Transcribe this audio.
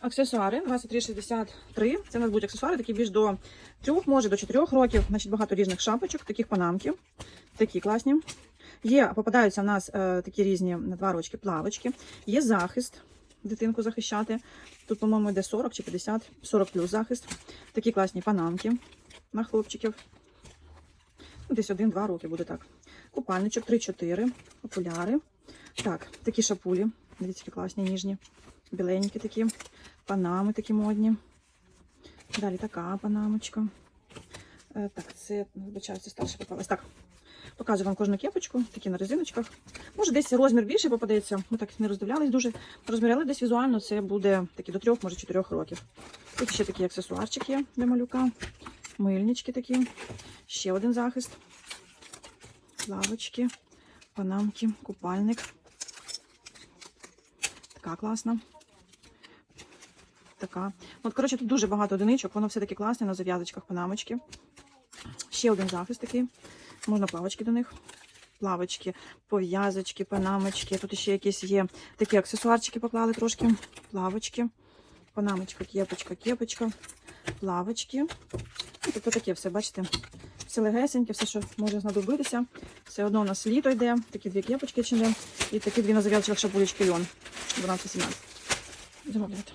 Аксесуари 2363. Це у нас будуть аксесуари, такі більш до трьох, може до чотирьох років. Значить, багато різних шапочок, таких панамки. Такі класні. Є, попадаються в нас е, такі різні два рочки плавочки. Є захист, дитинку захищати. Тут, по-моєму, йде 40 чи 50, 40 плюс захист. Такі класні панамки на хлопчиків. Ну, Десь один-два роки буде так. Купальничок 3-4, окуляри. Так, такі шапулі. Дивіться, які класні, ніжні. Біленькі такі, панами такі модні. Далі така панамочка. Е, так, це, вибачаю, це старше попалась. Так, показую вам кожну кепочку, такі на резиночках. Може, десь розмір більше попадеться. Ми так не роздивлялись дуже. Розміряли десь візуально, це буде такі до трьох, може чотирьох років. Тут ще такий аксесуарчик є для малюка. Мильнички такі. Ще один захист. Лавочки, панамки, купальник. Така класна. Така. От, коротше, тут дуже багато одиничок, воно все таки класне на зав'язочках панамочки. Ще один захист такий. Можна плавочки до них. Плавочки, пов'язочки, панамочки. Тут ще якісь є такі аксесуарчики поклали трошки. Плавочки, панамочка, кепочка, кепочка, плавочки. Ну, Тобто таке все, бачите, все легесеньке, все, що може знадобитися. Все одно у нас літо йде, такі дві кепочки не, і такі дві на зав'язочках шапулечки льон. 12-17. Зроблять.